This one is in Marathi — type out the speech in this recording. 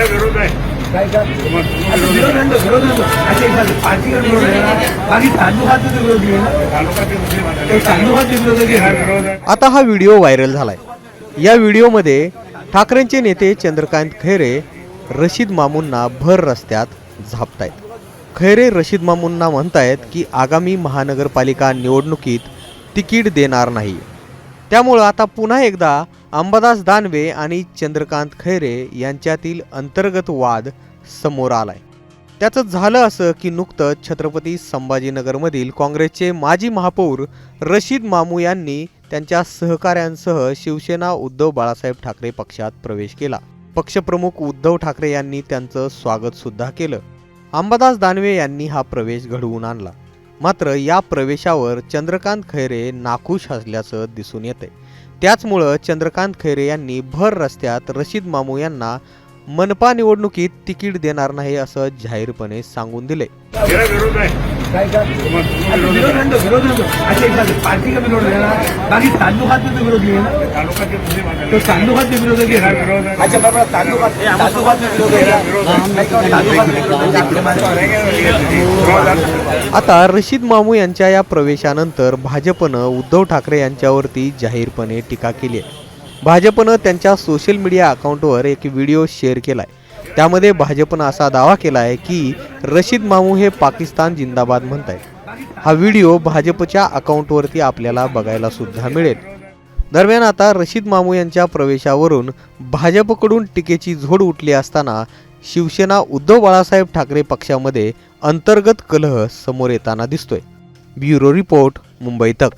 मेरा विरोध आता हा आहे आता हा व्हिडिओ व्हायरल झालाय. या व्हिडिओमध्ये ठाकरेंचे नेते चंद्रकांत खैरे रशीद मामूंना भर रस्त्यात झापतायत. खैरे रशीद मामूंना म्हणतायत की आगामी महानगरपालिका निवडणुकीत तिकीट देणार नाही. त्यामुळं आता पुन्हा एकदा अंबादास दानवे आणि चंद्रकांत खैरे यांच्यातील अंतर्गत वाद समोर आलाय. त्याचं झालं असं की नुकतंच छत्रपती संभाजीनगरमधील काँग्रेसचे माजी महापौर रशीद मामू यांनी त्यांच्या सहकाऱ्यांसह शिवसेना उद्धव बाळासाहेब ठाकरे पक्षात प्रवेश केला. पक्षप्रमुख उद्धव ठाकरे यांनी त्यांचं स्वागत सुद्धा केलं. अंबादास दानवे यांनी हा प्रवेश घडवून आणला. मात्र या प्रवेशावर चंद्रकांत खैरे नाखुश असल्याचं दिसून येते त्याचमुळं चंद्रकांत खैरे यांनी भर रस्त्यात रशीद मामू यांना मनपा निवडणुकीत तिकीट देणार नाही असं जाहीरपणे सांगून दिले विरोध है काय का विरोध विरोध आहे. नंतर विरोध नंतर अच्छा एक बाजू पार्टीचा विरोध आहे ना बाकी तांदूळाचा जो विरोध आहे ना तालुका ते तो तांदूळाचा विरोध आहे अच्छा बाबा तालुकात तांदूळाचा विरोध आहे आता रशीद मामू यांच्या या प्रवेशानंतर भाजपनं उद्धव ठाकरे यांच्यावरती जाहीरपणे टीका केली आहे भाजपनं त्यांच्या सोशल मीडिया अकाउंटवर एक व्हिडिओ शेअर केलाय त्यामध्ये भाजपनं असा दावा केला आहे की रशीद मामू हे पाकिस्तान जिंदाबाद म्हणत आहेत हा व्हिडिओ भाजपच्या अकाउंटवरती आपल्याला बघायला सुद्धा मिळेल. दरम्यान आता रशीद मामू यांच्या प्रवेशावरून भाजपकडून टीकेची झोड उठली असताना शिवसेना उद्धव बाळासाहेब ठाकरे पक्षामध्ये अंतर्गत कलह समोर येताना दिसतोय. ब्युरो रिपोर्ट मुंबई तक.